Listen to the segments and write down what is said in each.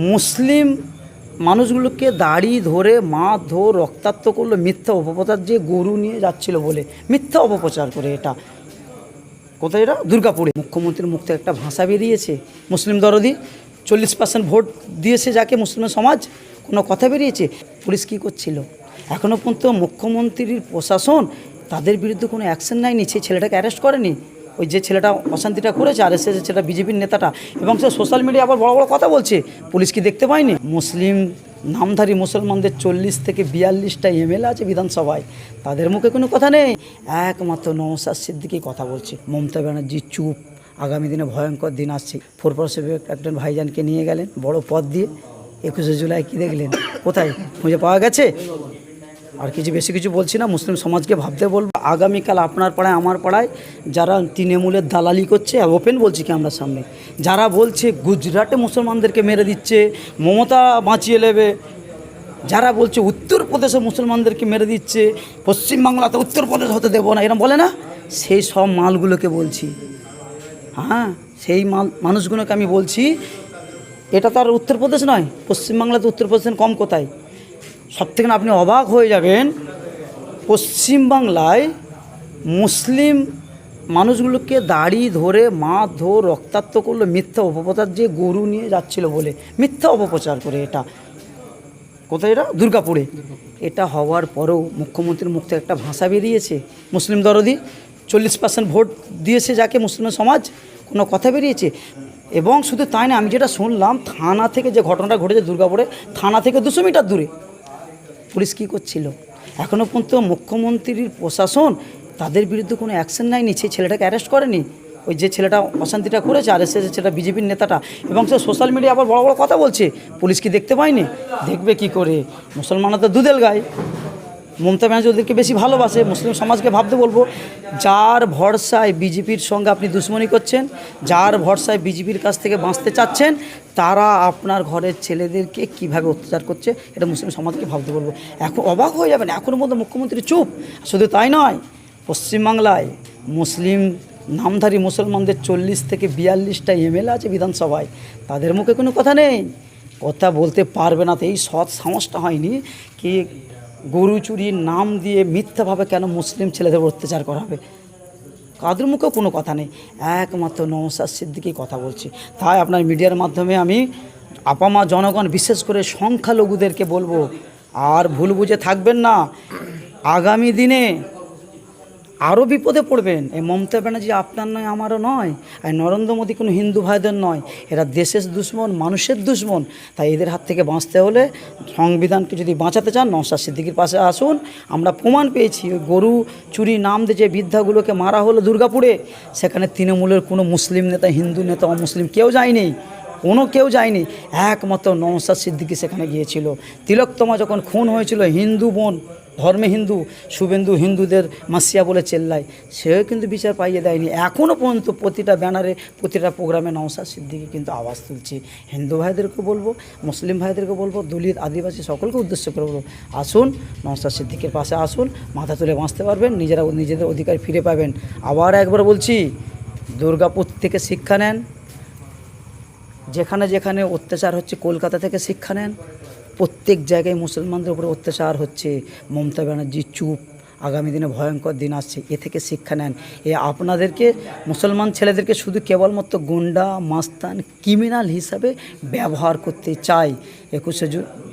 মুসলিম মানুষগুলোকে দাড়ি ধরে, মা ধর, রক্তাক্ত করল, মিথ্যা অপপ্রচার যে গরু নিয়ে যাচ্ছিল বলে। মিথ্যা অপপ্রচার করে এটা। কোথায় এটা? দুর্গাপুরে। মুখ্যমন্ত্রীর মুখ থেকে একটা ভাষা বেরিয়েছে। মুসলিম দরদি, চল্লিশ পার্সেন্ট ভোট দিয়েছে যাকে মুসলিম সমাজ, কোনো কথা বেরিয়েছে? পুলিশ কী করছিল? এখনও পর্যন্ত মুখ্যমন্ত্রীর প্রশাসন তাদের বিরুদ্ধে কোনো অ্যাকশন নেয়নি। সেই ছেলেটাকে অ্যারেস্ট করেনি। ওই যে ছেলেটা অশান্তিটা করেছে, আর এসে সেটা বিজেপির নেতাটা, এবং সে সোশ্যাল মিডিয়া আবার বড় বড় কথা বলছে। পুলিশ কি দেখতে পায়নি? মুসলিম নামধারী মুসলমানদের চল্লিশ থেকে বিয়াল্লিশটা এমএলএ আছে বিধানসভায়। তাদের মুখে কোনো কথা নেই। একমাত্র নওসাদ সিদ্দিকি কথা বলছে। মমতা ব্যানার্জি চুপ। আগামী দিনে ভয়ঙ্কর দিন আসছে। ফোর পার্সেন্ট একজন ভাইজানকে নিয়ে গেলেন। বড় পথ দিয়ে। একুশে জুলাই কি দেখলেন? কোথায়? খুঁজে পাওয়া গেছে? আর কিছু বেশি কিছু বলছি না, মুসলিম সমাজকে ভাবতে বলব। আগামীকাল আপনার পাড়ায়, আমার পাড়ায় যারা তৃণমূলের দালালি করছে, আর ওপেন বলছি কি আমরা সামনে, যারা বলছে গুজরাটে মুসলমানদেরকে মেরে দিচ্ছে, মমতা বাঁচিয়ে নেবে, যারা বলছে উত্তরপ্রদেশে মুসলমানদেরকে মেরে দিচ্ছে, পশ্চিমবাংলাতে উত্তরপ্রদেশ হতে দেবো না এরকম বলে না? সেই সব মালগুলোকে বলছি। হ্যাঁ সেই মাল, মানুষগুলোকে আমি বলছি, এটা তো আর উত্তরপ্রদেশ নয়, পশ্চিমবাংলাতে উত্তরপ্রদেশ কম কোথায়? সব থেকে না, আপনি অবাক হয়ে যাবেন, পশ্চিমবাংলায় মুসলিম মানুষগুলোকে দাড়ি ধরে মা ধর রক্তাক্ত করল মিথ্যা অপপ্রচার, যে গরু নিয়ে যাচ্ছিল বলে। মিথ্যা অপপ্রচার করে এটা। কোথায় এটা? দুর্গাপুরে। এটা হওয়ার পরেও মুখ্যমন্ত্রীর মুখ থেকে একটা ভাষা বেরিয়েছে। মুসলিম দরদি, চল্লিশ পার্সেন্ট ভোট দিয়েছে যাকে মুসলিম সমাজ, কোনো কথা বেরিয়েছে? এবং শুধু তাই না, আমি যেটা শুনলাম, থানা থেকে যে ঘটনাটা ঘটেছে দুর্গাপুরে, থানা থেকে দুশো মিটার দূরে। পুলিশ কী করছিল? এখনও পর্যন্ত মুখ্যমন্ত্রীর প্রশাসন তাদের বিরুদ্ধে কোনো অ্যাকশন নেয়নি। সেই ছেলেটাকে অ্যারেস্ট করেনি। ওই যে ছেলেটা অশান্তিটা করেছে, আর এসে সেটা বিজেপির নেতাটা। এবং সে সোশ্যাল মিডিয়া আবার বড় বড় কথা বলছে। পুলিশ কি দেখতে পায়নি? দেখবে কি করে? মুসলমানরা তো দুদেল গায়। মমতা ব্যানার্জি ওদেরকে বেশি ভালোবাসে, মুসলিম সমাজকে ভাবতে বলব, যার ভরসায় বিজেপির সঙ্গে আপনি দুশ্মনী করছেন, যার ভরসায় বিজেপির কাছ থেকে বাঁচতে চাচ্ছেন, তারা আপনার ঘরের ছেলেদেরকে কীভাবে অত্যাচার করছে, এটা মুসলিম সমাজকে ভাবতে বলব। এখন অবাক হয়ে যাবেন এখনও মধ্যে মুখ্যমন্ত্রী চুপ। শুধু তাই নয়, পশ্চিমবাংলায় মুসলিম নামধারী মুসলমানদের চল্লিশ থেকে বিয়াল্লিশটা এমএলএ আছে বিধানসভায়, তাদের মুখে কোনো কথা নেই। কথা বলতে পারবে না, তো এই সৎ সাহসটা হয়নি, কি গরু চুরির নাম দিয়ে মিথ্যাভাবে কেন মুসলিম ছেলেদের অত্যাচার করা হবে? কাদের মুখেও কোনো কথা নেই। একমাত্র নমসার সিদ্দিকি কথা বলছি। তাই আপনার মিডিয়ার মাধ্যমে আমি আপামা জনগণ, বিশেষ করে সংখ্যালঘুদেরকে বলব, আর ভুল বুঝে থাকবেন না। আগামী দিনে আরও বিপদে পড়বেন। এই মমতা ব্যানার্জি আপনার নয়, আমারও নয়। আর নরেন্দ্র মোদী কোনো হিন্দু ভাইদের নয়। এরা দেশের দুশ্মন, মানুষের দুশ্মন। তাই এদের হাত থেকে বাঁচতে হলে সংবিধানকে যদি বাঁচাতে চান, নওশাদ সিদ্দিকির পাশে আসুন। আমরা প্রমাণ পেয়েছি, ওই গরু চুরি নাম দিয়ে যে বৃদ্ধাগুলোকে মারা হলো দুর্গাপুরে, সেখানে তৃণমূলের কোনো মুসলিম নেতা, হিন্দু নেতা, অমুসলিম কেউ যায়নি। কোনো কেউ যায়নি। একমাত্র নওশাদ সিদ্দিকি সেখানে গিয়েছিল। তিলোত্তমা যখন খুন হয়েছিল, হিন্দু বোন, ধর্মে হিন্দু, শুভেন্দু হিন্দুদের মাসিয়া বলে চেল্লায়। সেও কিন্তু বিচার পাইয়ে দেয়নি। এখনও পর্যন্ত প্রতিটা ব্যানারে, প্রতিটা প্রোগ্রামে নওশাদ সিদ্দিকি কিন্তু আওয়াজ তুলছে। হিন্দু ভাইদেরকে বলব, মুসলিম ভাইদেরকে বলব, দলিত, আদিবাসী সকলকে উদ্দেশ্য করে বলব, আসুন নওশাদ সিদ্দিকের পাশে আসুন, মাথা তুলে বাঁচতে পারবেন, নিজেরা, নিজেদের অধিকার ফিরে পাবেন। আবার একবার বলছি, দুর্গাপুর থেকে শিক্ষা নেন। যেখানে যেখানে অত্যাচার হচ্ছে, কলকাতা থেকে শিক্ষা নেন। প্রত্যেক জায়গায় মুসলমানদের উপরে অত্যাচার হচ্ছে। মমতা ব্যানার্জি চুপ, আগামী দিনে ভয়ঙ্কর দিন আসছে, এ থেকে শিক্ষা নেন। এ আপনাদেরকে, মুসলমান ছেলেদেরকে শুধু কেবলমাত্র গুন্ডা, মাস্তান, ক্রিমিনাল হিসাবে ব্যবহার করতে চাই। একুশে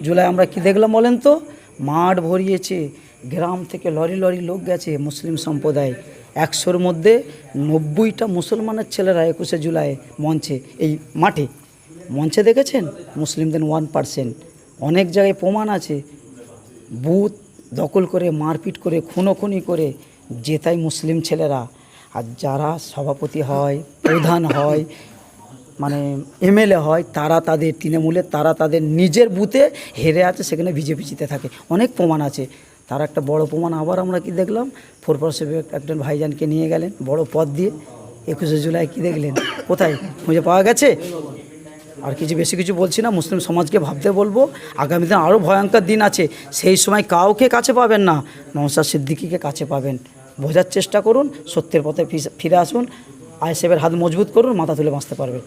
জুলাই আমরা কি দেখলাম বলেন তো? মাঠ ভরিয়েছে, গ্রাম থেকে লরি লরি লোক গেছে মুসলিম সম্প্রদায়। একশোর মধ্যে নব্বইটা মুসলমানের ছেলেরা একুশে জুলাই মঞ্চে, এই মাঠে। মঞ্চে দেখেছেন? মুসলিমদের ওয়ান পার্সেন্ট অনেক জায়গায় প্রমাণ আছে। বুথ দখল করে, মারপিট করে, খুনোখুনি করে জেতায় মুসলিম ছেলেরা। আর যারা সভাপতি হয়, প্রধান হয় মানে এমএলএ হয়, তারা তাদের তৃণমূলে তারা তাদের নিজের বুথে হেরে আছে, সেখানে বিজেপি জিতে থাকে। অনেক প্রমাণ আছে। তার একটা বড় প্রমাণ আবার আমরা কি দেখলাম? ফোর পার্সেন্ট একজন ভাইজানকে নিয়ে গেলেন, বড় পদ দিয়ে। একুশে জুলাই কি দেখলেন? কোথায়? খুঁজে পাওয়া গেছে? আর কিছু বেশি কিছু বলছি না, মুসলিম সমাজকে ভাবতে বলব, আগামী দিন আরও ভয়ঙ্কর দিন আছে, সেই সময় কাউকে কাছে পাবেন না নমসার সিদ্দিকিকে কাছে পাবেন। বোঝার চেষ্টা করুন, সত্যের পথে ফিরে আসুন, আইএসএফের হাত মজবুত করুন, মাথা তুলে বাঁচতে পারবেন।